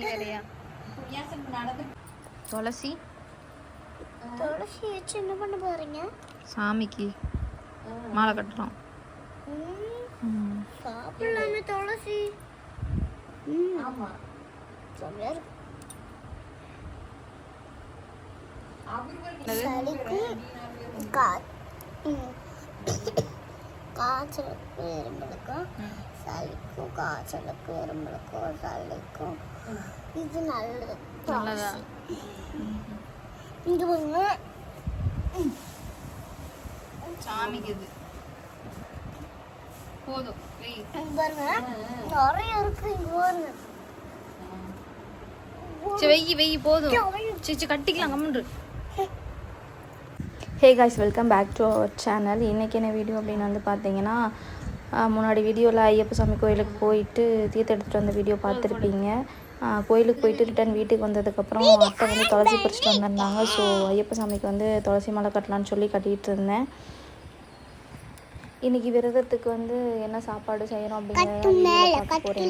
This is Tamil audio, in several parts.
நீ வேறையா துளசி? துளசி வச்சு என்ன பண்ண போறீங்க? சாமிக்கு மாலை கட்டுறோம். சாப்பிடலாமே துளசி. ஆமா. செம்மையா இருக்கு. சளிக்கு கா- ம். காய்ச்சலுக்கு எறும்பலுக்கும் சளிக்கும் காய்ச்சலுக்கும் எறும்பலுக்கும் சளிக்கும் இது நல்லது. நல்லதா? இங்க பாருங்க சாமிக்கு இது. போதும் பாருங்க. நிறைய இருக்கு இங்க பாருங்க. சரி வெய் வெய் போதும். சரி சரி கட்டிக்கலாம் கம்முன்று hey guys welcome back to our channel இன்றைக்கி என்ன வீடியோ அப்படின்னு வந்து பார்த்தீங்கன்னா முன்னாடி வீடியோவில் ஐயப்ப சாமி கோயிலுக்கு போயிட்டு தீர்த்தம் எடுத்துகிட்டு வந்த வீடியோ பார்த்துருப்பீங்க. கோயிலுக்கு போயிட்டு ரிட்டர்ன் வீட்டுக்கு வந்ததுக்கப்புறம் அத்தை வந்து துளசி பறிச்சுட்டு வந்திருந்தாங்க. ஸோ ஐயப்ப சாமிக்கு வந்து துளசி மாலை கட்டலான்னு சொல்லி கட்டிகிட்டு இருந்தேன். இன்றைக்கி விரதத்துக்கு வந்து என்ன சாப்பாடு செய்கிறோம் அப்படிங்கிறத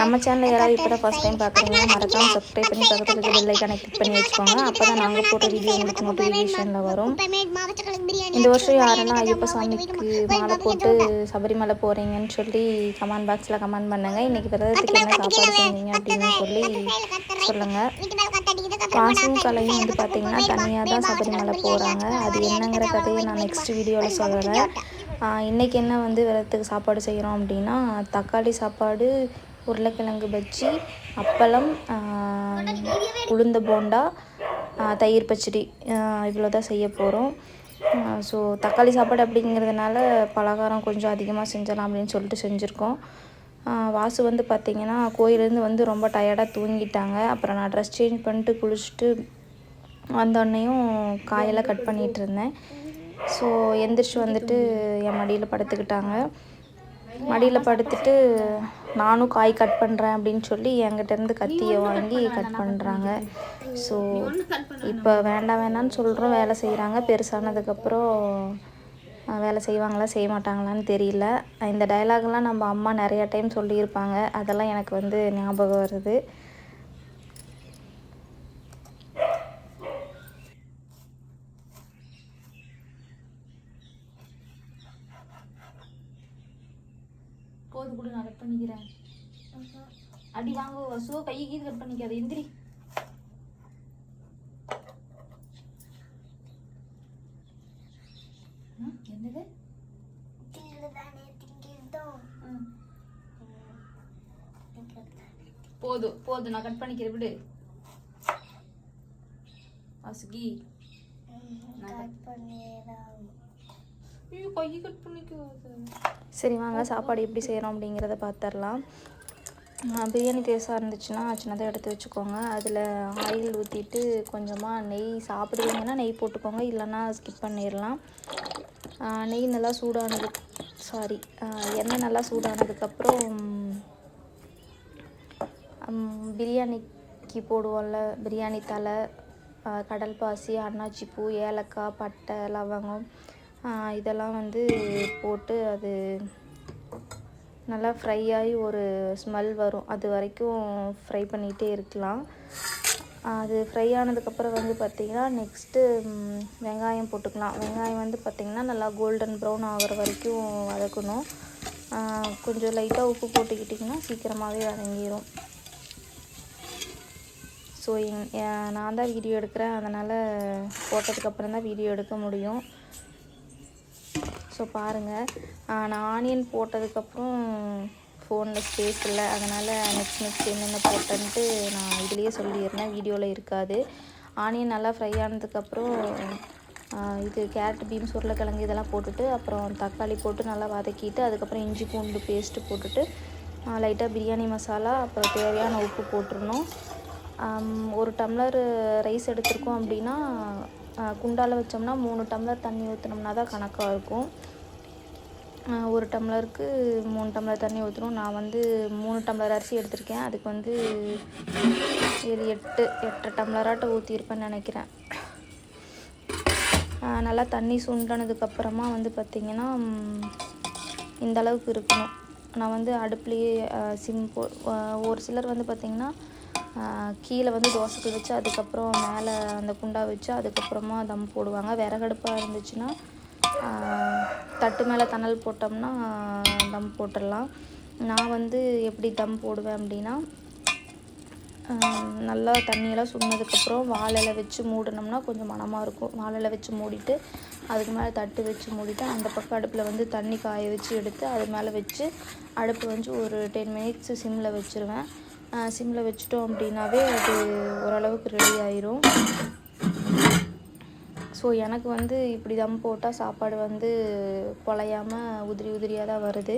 நம்ம சேனல் யாராவது இப்போ தான் ஃபஸ்ட் டைம் பார்க்குறீங்கன்னா மறக்காம சப்ஸ்கிரைப் பண்ணி பக்கத்தில் பெல் ஐக்கானை கிளிக் பண்ணி வச்சுக்கோங்க. அப்போ தான் நாங்கள் போடுற வீடியோ உங்களுக்கு நோட்டிஃபிகேஷனில் வரும். இந்த வருஷம் யாரெல்லாம் ஐயப்ப சாமிக்கு மாலை போட்டு சபரிமலை போகிறீங்கன்னு சொல்லி கமெண்ட் பாக்ஸில் கமெண்ட் பண்ணுங்கள் இன்றைக்கி விரதத்துக்கு என்ன சாப்பாடு செஞ்சீங்க அப்படின்னு சொல்லி சொல்லுங்கள் காசும் கலையும் வந்து பார்த்திங்கன்னா தனியாக தான் சபரிமலை போகிறாங்க. அது என்னங்கிற கதையை நான் நெக்ஸ்ட் வீடியோவில் சொல்கிறேன் இன்றைக்கி என்ன வந்து விரதத்துக்கு சாப்பாடு செய்கிறோம் அப்படின்னா தக்காளி சாப்பாடு உருளைக்கிழங்கு பஜ்ஜி அப்பளம் உளுந்த போண்டா தயிர் பச்சடி இவ்வளோ தான் செய்ய போகிறோம் ஸோ தக்காளி சாப்பாடு அப்படிங்கிறதுனால பலகாரம் கொஞ்சம் அதிகமாக செஞ்சிடலாம் அப்படின்னு சொல்லிட்டு செஞ்சுருக்கோம். வாசு வந்து பார்த்திங்கன்னா கோயிலேருந்து வந்து ரொம்ப டயர்டாக தூங்கிட்டாங்க. அப்புறம் நான் ட்ரெஸ் சேஞ்ச் பண்ணிட்டு குளிச்சுட்டு வந்தோடனையும் காயெல்லாம் கட் பண்ணிகிட்டு இருந்தேன். ஸோ எந்திரிச்சு வந்துட்டு என் மடியில் படுத்துக்கிட்டாங்க. மடியில் படுத்துட்டு நானும் காய் கட் பண்ணுறேன் அப்படின்னு சொல்லி என்கிட்டேருந்து கத்தியை வாங்கி கட் பண்ணுறாங்க ஸோ இப்போ வேண்டாம் வேணான்னு சொல்கிறோம் வேலை செய்கிறாங்க பெருசானதுக்கப்புறம் வேலை செய்வாங்களா செய்ய மாட்டாங்களான்னு தெரியல. இந்த டைலாக்லாம் நம்ம அம்மா நிறையா டைம் சொல்லியிருப்பாங்க. அதெல்லாம் எனக்கு வந்து ஞாபகம் வருது. போது கூட நான் கட் பண்ணிக்கிறேன். அடி வாங்க சுவ கை கீது கட் பண்ணிக்காது. எந்திரி. போதும் போதும் நான் கட் பண்ணிக்கிறேன் விடு. வாசுகி. சரி வாங்க சாப்பாடு எப்படி செய்கிறோம் அப்படிங்கிறத பார்த்துடலாம் பிரியாணி டேஸ்ட்டாக இருந்துச்சுன்னா சின்னதாக எடுத்து வச்சுக்கோங்க. அதில் ஆயில் ஊற்றிட்டு கொஞ்சமாக நெய் சாப்பிடுவீங்கன்னா நெய் போட்டுக்கோங்க. இல்லைன்னா ஸ்கிப் பண்ணிடலாம். நெய் நல்லா சூடானது சாரி எண்ணெய் நல்லா சூடானதுக்கப்புறம் பிரியாணிக்கு போடுவோம்ல பிரியாணி தலை கடல் பாசி அன்னாச்சி பூ ஏலக்காய் பட்டை லவங்கம் இதெல்லாம் வந்து போட்டு அது நல்லா ஃப்ரை ஆகி ஒரு ஸ்மெல் வரும். அது வரைக்கும் ஃப்ரை பண்ணிகிட்டே இருக்கலாம். அது ஃப்ரை ஆனதுக்கப்புறம் வந்து பார்த்திங்கன்னா நெக்ஸ்ட்டு வெங்காயம் போட்டுக்கலாம். வெங்காயம் வந்து பார்த்திங்கன்னா நல்லா கோல்டன் ப்ரௌன் ஆகிற வரைக்கும் வதக்கணும். கொஞ்சம் லைட்டாக உப்பு போட்டுக்கிட்டிங்கன்னா சீக்கிரமாகவே வதங்கிடும் ஸோ எங் நான் தான் வீடியோ எடுக்கிறேன். அதனால் போட்டதுக்கப்புறம் தான் வீடியோ எடுக்க முடியும். ஸோ பாருங்கள் நான் ஆனியன் போட்டதுக்கப்புறம் ஃபோனில் ஸ்பேஸ் இல்லை. அதனால் நெக்ஸ்ட் நெக்ஸ்ட் என்னென்ன போட்டேன்ட்டு நான் இதுலேயே சொல்லிடுறேன். வீடியோவில் இருக்காது. ஆனியன் நல்லா ஃப்ரை ஆனதுக்கப்புறம் இது கேரட் பீன்ஸ் உருளைக்கிழங்கு இதெல்லாம் போட்டுட்டு அப்புறம் தக்காளி போட்டு நல்லா வதக்கிட்டு அதுக்கப்புறம் இஞ்சி பூண்டு பேஸ்ட்டு போட்டுட்டு லைட்டாக பிரியாணி மசாலா அப்புறம் தேவையான உப்பு போட்டுருணும் ஒரு டம்ளர் ரைஸ் எடுத்திருக்கோம் அப்படின்னா குண்டால் குண்டால வச்சோம்னா மூணு டம்ளர் தண்ணி ஊற்றினோம்னா தான் கணக்காக இருக்கும். ஒரு டம்ளருக்கு மூணு டம்ளர் தண்ணி ஊற்றணும் நான் வந்து மூணு டம்ளர் அரிசி எடுத்திருக்கேன். அதுக்கு வந்து இது எட்டு எட்டு டம்ளராட்ட ஊற்றியிருப்பேன்னு நினைக்கிறேன். நல்லா தண்ணி சுண்டனதுக்கப்புறமா வந்து பார்த்திங்கன்னா இந்த அளவுக்கு இருக்கணும். நான் வந்து அடுப்புலேயே சிம் போ ஒரு சிலர் வந்து பார்த்திங்கன்னா கீழே வந்து தோசைக்கு வச்சு அதுக்கப்புறம் மேலே அந்த குண்டா வச்சு அதுக்கப்புறமா தம் போடுவாங்க. விறகடுப்பாக இருந்துச்சுன்னா தட்டு மேலே தணல் போட்டோம்னா தம் போட்டுடலாம். நான் வந்து எப்படி தம் போடுவேன் அப்படின்னா நல்லா தண்ணியெல்லாம் சுண்ணதுக்கப்புறம் வாழையில் வச்சு மூடினோம்னா கொஞ்சம் மணமாக இருக்கும். வாழையில் வச்சு மூடிட்டு அதுக்கு மேலே தட்டு வச்சு மூடிட்டு அந்த பக்கம் அடுப்பில் வந்து தண்ணி காய வச்சு எடுத்து அது மேலே வச்சு அடுப்பு வந்து ஒரு டென் மினிட்ஸ் சிம்மில் வச்சுருவேன். சிம்மில் வச்சுட்டோம் அப்படின்னாவே அது ஓரளவுக்கு ரெடி ஆயிரும். ஸோ எனக்கு வந்து இப்படி தம் போட்டால் சாப்பாடு வந்து பொழையாமல் உதிரி உதிரியாக தான் வருது.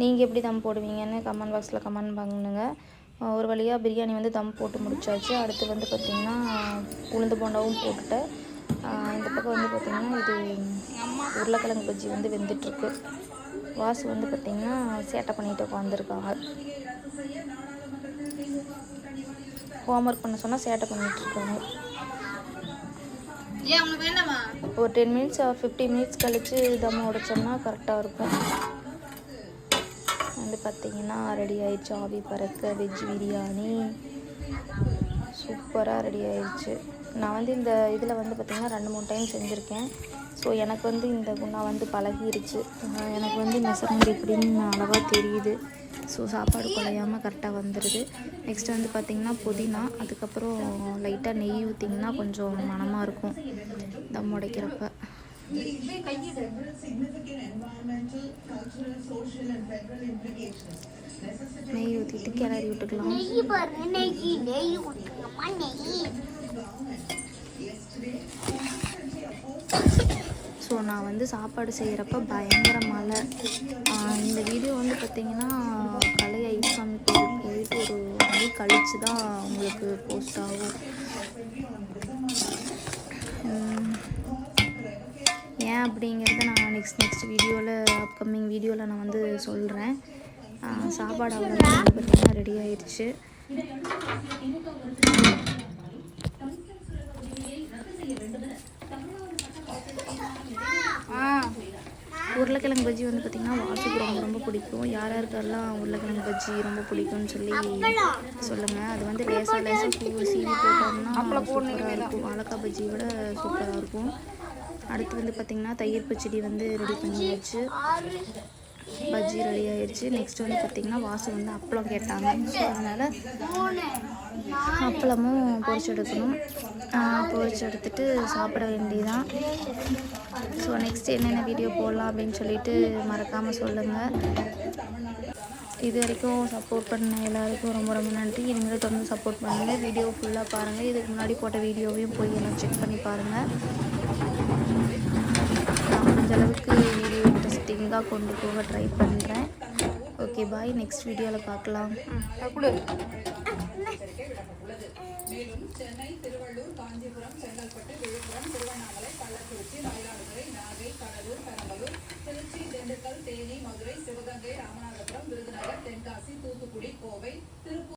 நீங்கள் எப்படி தம் போடுவீங்கன்னு கமெண்ட் பாக்ஸில் கமெண்ட் பண்ணுங்க. ஒரு வழியாக பிரியாணி வந்து தம் போட்டு முடிச்சாச்சு. அடுத்து வந்து பார்த்திங்கன்னா உளுந்து போண்டாவும் போட்டுட்டேன். இந்த பக்கம் வந்து பார்த்திங்கன்னா இது உருளைக்கிழங்கு பஜ்ஜி வந்து வெந்துட்டுருக்கு. வாசு வந்து பார்த்திங்கன்னா சேட்டை பண்ணிட்டு உட்காந்துருக்காங்க ஹோம்ஒர்க் பண்ண சொன்னால் சேட்டை பண்ணிகிட்ருக்காங்க ஒரு டென் மினிட்ஸ் ஃபிஃப்டி மினிட்ஸ் கழித்து தம் உடைச்சோம்னா கரெக்டாக இருக்கும். வந்து பார்த்தீங்கன்னா ரெடி ஆயிடுச்சு. ஆவி பறக்க வெஜ் பிரியாணி சூப்பராக ரெடி ஆயிடுச்சு. நான் வந்து இந்த இதில் வந்து பார்த்திங்கன்னா ரெண்டு மூணு டைம் செஞ்சுருக்கேன். ஸோ எனக்கு வந்து இந்த குணா வந்து பழகிருச்சு. எனக்கு வந்து மெசரண்ட் எப்படின்னு அழகாக தெரியுது. ஸோ சாப்பாடு குலையாமல் கரெக்டாக வந்துடுது நெக்ஸ்ட் வந்து பார்த்திங்கன்னா புதினா அதுக்கப்புறம் லைட்டாக நெய் ஊற்றிங்கன்னா கொஞ்சம் மணமாக இருக்கும். தம் உடைக்கிறப்ப. நெய் ஊற்றிட்டு கிளறி விட்டுக்கலாம். நெய்? ஸோ நான் வந்து சாப்பாடு செய்கிறப்ப பயங்கர மழை. இந்த வீடியோ வந்து பார்த்திங்கன்னா கலை ஐசாமி போயிட்டு ஒரு மணி கழித்து தான் உங்களுக்கு போஸ்ட் ஆகும். ஏன் அப்படிங்கிறத நான் நெக்ஸ்ட் நெக்ஸ்ட் வீடியோவில் அப்கமிங் வீடியோவில் நான் வந்து சொல்கிறேன் சாப்பாடு அவ்வளோ வந்து பார்த்திங்கன்னா ரெடி ஆயிடுச்சு உருளைக்கிழங்கு பஜ்ஜி வந்து பார்த்திங்கன்னா வாசுக்கு ரொம்ப ரொம்ப பிடிக்கும். யார் யாருக்கெல்லாம் உருளைக்கிழங்கு பஜ்ஜி ரொம்ப பிடிக்கும்னு சொல்லி சொல்லுங்கள் அது வந்து லேசாக லேசாக பூ சீவி போட்டோம்னா சூப்பராக இருக்கும். வாழைக்காய் பஜ்ஜி விட சூப்பராக இருக்கும். அடுத்து வந்து பார்த்திங்கன்னா தயிர் பச்சடி வந்து ரெடி பண்ணியாச்சு பஜ்ஜி ரெடி ஆயிடுச்சு நெக்ஸ்ட் வந்து பார்த்திங்கன்னா வாசு வந்து அப்பளம் கேட்டாங்க. ஸோ அதனால் அப்பளமும் பொரிச்சு எடுக்கணும். பொரிச்சு எடுத்துட்டு சாப்பிட வேண்டியதான் ஸோ நெக்ஸ்ட் என்னென்ன வீடியோ போடலாம் அப்படின்னு சொல்லிட்டு மறக்காமல் சொல்லுங்கள் இது வரைக்கும் சப்போர்ட் பண்ண எல்லாருக்கும் ரொம்ப ரொம்ப நன்றி. இனிமேல் தொடர்ந்து சப்போர்ட் பண்ணுங்கள் வீடியோ ஃபுல்லாக பாருங்கள் இதுக்கு முன்னாடி போட்ட வீடியோவையும் போய் எல்லாம் செக் பண்ணி பாருங்கள் முடிஞ்சளவுக்கு ஒழுங்காக கொண்டு போக ட்ரை பண்ணுறேன் ஓகே பாய் நெக்ஸ்ட் வீடியோவில் பார்க்கலாம். மேலும் சென்னை திருவள்ளூர் காஞ்சிபுரம் செங்கல்பட்டு விழுப்புரம் திருவண்ணாமலை கள்ளக்குறிச்சி மயிலாடுதுறை நாகை கடலூர் பெரம்பலூர் திருச்சி திண்டுக்கல் தேனி மதுரை சிவகங்கை ராமநாதபுரம் விருதுநகர் தென்காசி தூத்துக்குடி கோவை திருப்பூர்